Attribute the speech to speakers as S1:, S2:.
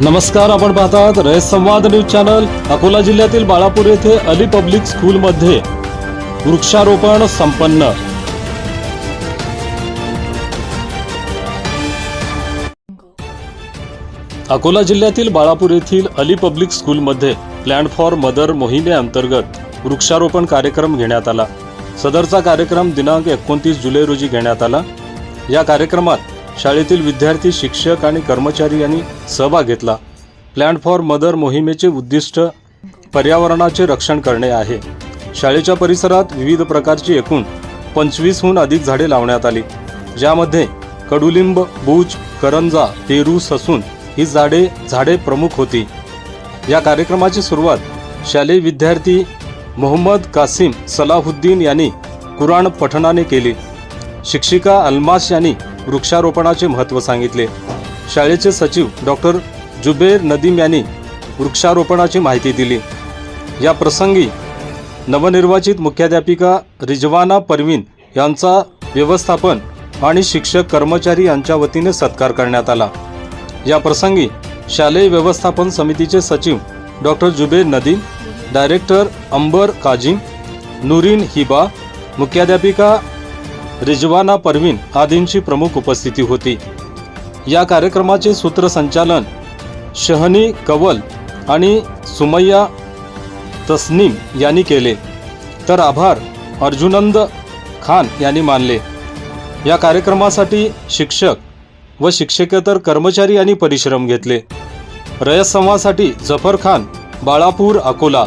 S1: नमस्कार आपण पाहतात रयत संवाद न्यूज चॅनल अकोला जिल्ह्यातील बाळापूर येथे अली पब्लिक स्कूलमध्ये वृक्षारोपण संपन्न. अकोला जिल्ह्यातील बाळापूर येथील अली पब्लिक स्कूलमध्ये प्लॅन फॉर मदर मोहिमेअंतर्गत वृक्षारोपण कार्यक्रम घेण्यात आला. सदरचा कार्यक्रम दिनांक एकोणतीस जुलै रोजी घेण्यात आला. या कार्यक्रमात शाळेतील विद्यार्थी शिक्षक आणि कर्मचारी यांनी सहभाग घेतला. प्लॅन फॉर मदर मोहिमेचे उद्दिष्ट पर्यावरणाचे रक्षण करणे आहे. शाळेच्या परिसरात विविध प्रकारची एकूण पंचवीसहून अधिक झाडे लावण्यात आली. ज्यामध्ये कडुलिंब बूज करंजा पेरू ससून ही झाडे झाडे प्रमुख होती. या कार्यक्रमाची सुरुवात शालेय विद्यार्थी मोहम्मद कासिम सलाहुद्दीन यांनी कुराण पठणाने केली. शिक्षिका अल्मास यांनी वृक्षारोपणाचे महत्त्व सांगितले. शाळेचे सचिव डॉक्टर जुबेर नदीम यांनी वृक्षारोपणाची माहिती दिली. या प्रसंगी नवनिर्वाचित मुख्याध्यापिका रिजवाना परवीन यांचा व्यवस्थापन आणि शिक्षक कर्मचारी यांच्या वतीने सत्कार करण्यात आला. या प्रसंगी शालेय व्यवस्थापन समितीचे सचिव डॉक्टर जुबेर नदीम डायरेक्टर अंबर काजिम नुरीन हिबा मुख्याध्यापिका रिजवाना परवीन आदींची प्रमुख उपस्थिती होती. या कार्यक्रमाचे सूत्रसंचालन शहनी कवल आणि सुमय्या तस्नीम यांनी केले. तर आभार अर्जुनंद खान यांनी मानले. या कार्यक्रमासाठी शिक्षक व शिक्षकेतर कर्मचारी यांनी परिश्रम घेतले. रयत संवादसाठी जफर खान बाळापूर अकोला.